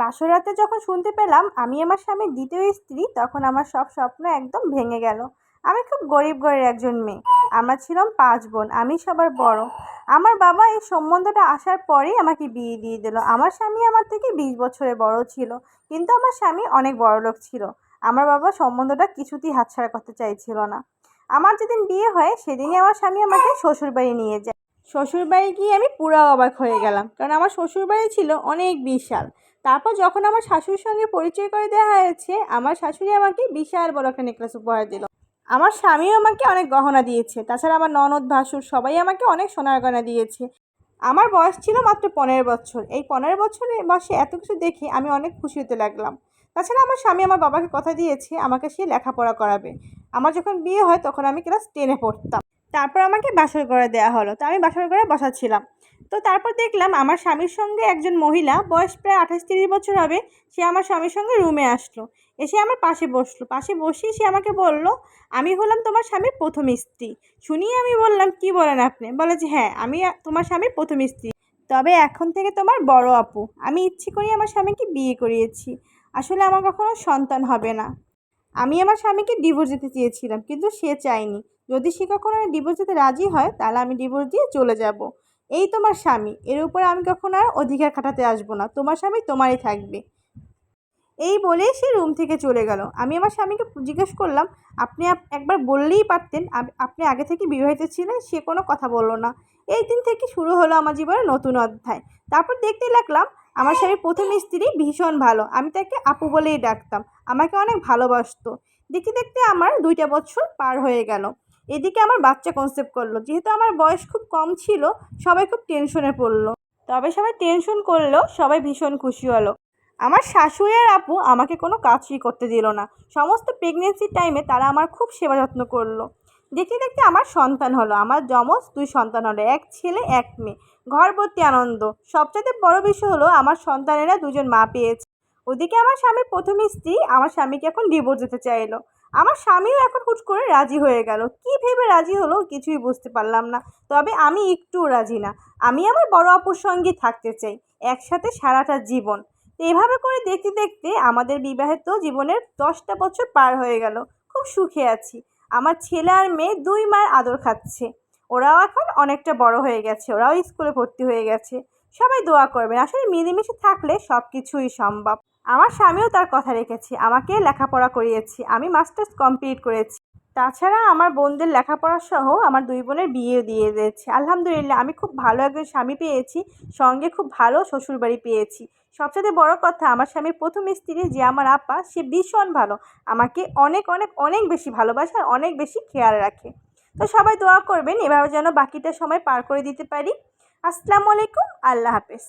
বাসর রাতে যখন শুনতে পেলাম আমি আমার স্বামীর দ্বিতীয় স্ত্রী, তখন আমার সব স্বপ্ন একদম ভেঙে গেল। আমি খুব গরিব ঘরের একজন মেয়ে। আমরা ছিলাম পাঁচ বোন, আমি সবার বড়। আমার বাবা এই সম্বন্ধটা আসার পরেই আমাকে বিয়ে দিয়ে দিল। আমার স্বামী আমার থেকে বিশ বছরে বড় ছিল, কিন্তু আমার স্বামী অনেক বড় লোক ছিল। আমার বাবা সম্বন্ধটা কিছুতেই হাতছাড়া করতে চাইছিল না। আমার যেদিন বিয়ে হয়, সেদিনই আমার স্বামী আমাকে শ্বশুরবাড়ি নিয়ে যায়। শ্বশুরবাড়ি গিয়ে আমি পুরো অবাক হয়ে গেলাম, কারণ আমার শ্বশুরবাড়ি ছিল অনেক বিশাল। তারপর যখন আমার শাশুড়ির সঙ্গে পরিচয় করে দেওয়া হয়েছে, আমার শাশুড়ি আমাকে বিশাল বড় একটা নেকলেস উপহার দিল। আমার স্বামীও আমাকে অনেক গহনা দিয়েছে। তাছাড়া আমার ননদ ভাসুর সবাই আমাকে অনেক সোনার গয়না দিয়েছে। আমার বয়স ছিল মাত্র পনেরো বছর। এই পনেরো বছরের বয়সে এত কিছু দেখে আমি অনেক খুশি হতে লাগলাম। তাছাড়া আমার স্বামী আমার বাবাকে কথা দিয়েছে, আমাকে সে লেখাপড়া করাবে। আমার যখন বিয়ে হয় তখন আমি ক্লাস টেনে পড়তাম। তারপর আমাকে বাসর ঘরে দেওয়া হলো। তো আমি বাসর ঘরে বসাচ্ছিলাম তো তারপর দেখলাম আমার স্বামীর সঙ্গে একজন মহিলা, বয়স প্রায় আঠাশ তিরিশ বছর হবে, সে আমার স্বামীর সঙ্গে রুমে আসলো। এসে আমার পাশে বসল। পাশে বসেই সে আমাকে বলল, আমি হলাম তোমার স্বামীর প্রথম স্ত্রী। শুনিয়ে আমি বললাম, কি বলেন আপনি? বলে যে হ্যাঁ আমি তোমার স্বামীর প্রথম স্ত্রী। তবে এখন থেকে তোমার বড় আপু। আমি ইচ্ছে করেই আমার স্বামীকে বিয়ে করিয়েছি। আসলে আমার কখনো সন্তান হবে না। আমি আমার স্বামীকে ডিভোর্স দিতে চেয়েছিলাম, কিন্তু সে চায়নি। যদি সে কখনো ডিভোর্স দিতে রাজি হয়, তাহলে আমি ডিভোর্স দিয়ে চলে যাব। এই তোমার স্বামী, এর উপরে আমি কখন আর অধিকার খাটাতে আসব না। তোমার স্বামী তোমারই থাকবে। এই বলেই সে রুম থেকে চলে গেল। আমি আমার স্বামীকে জিজ্ঞেস করলাম, আপনি একবার বললেই পারতেন আপনি আগে থেকে বিবাহিত ছিলেন, সে কোনো কথা বলল না। এই দিন থেকে শুরু হলো আমার জীবনের নতুন অধ্যায়। তারপর দেখতে লাগলাম, আমার স্বামীর প্রথম স্ত্রী ভীষণ ভালো। আমি তাকে আপু বলেই ডাকতাম। আমাকে অনেক ভালোবাসত। দেখতে দেখতে আমার দুইটা বছর পার হয়ে গেল। এদিকে আমার বাচ্চা কনসেপ্ট করল। যেহেতু আমার বয়স খুব কম ছিল, সবাই খুব টেনশনে পড়ল। তবে সবাই টেনশন করলেও সবাই ভীষণ খুশি হলো। আমার শাশুড়ি আর আপু আমাকে কোনো কাজই করতে দিল না। সমস্ত প্রেগনেন্সির টাইমে তারা আমার খুব সেবা যত্ন করল। দেখতে দেখতে আমার সন্তান হলো। আমার যমজ দুই সন্তান হলো, এক ছেলে, এক মেয়ে। ঘর ভর্তি আনন্দ। সবচেয়ে বড় বিষয় হলো, আমার সন্তানেরা দুজন মা পেয়েছে। ওদিকে আমার স্বামীর প্রথম স্ত্রী, আমার স্বামীকে এখন ডিভোর্স দিতে চাইলো। আমার স্বামীও এখন হুট করে রাজি হয়ে গেল। কী ভেবে রাজি হলো কিছুই বুঝতে পারলাম না। তবে আমি একটুও রাজি না। আমি আমার বড় আপুর সঙ্গে থাকতে চাই, একসাথে সারাটা জীবন। এভাবে করে দেখতে দেখতে আমাদের বিবাহিত জীবনের দশটা বছর পার হয়ে গেল। খুব সুখে আছি। আমার ছেলে আর মেয়ে দুই মায়ের আদর খাচ্ছে। ওরাও এখন অনেকটা বড় হয়ে গেছে। ওরাও স্কুলে ভর্তি হয়ে গেছে। সবাই দোয়া করবেন। আসলে মিলেমিশে থাকলে সব কিছুই সম্ভব। আমার স্বামীও তার কথা রেখেছে, আমাকে লেখাপড়া করিয়েছে, আমি মাস্টার্স কমপ্লিট করেছি। তাছাড়া আমার বোনদের লেখাপড়া সহ আমার দুই বোনের বিয়ে দিয়ে দিয়েছে। আলহামদুলিল্লাহ, আমি খুব ভালো একজন স্বামী পেয়েছি, সঙ্গে খুব ভালো শ্বশুরবাড়ি পেয়েছি। সবচেয়ে বড় কথা, আমার স্বামীর প্রথম স্ত্রী যে আমার আপা, সে ভীষণ ভালো। আমাকে অনেক অনেক অনেক বেশি ভালোবাসে আর অনেক বেশি খেয়াল রাখে। তো সবাই দোয়া করবেন, এভাবে যেন বাকিটা সময় পার করে দিতে পারি। আসসালামু আলাইকুম, আল্লাহ হাফেজ।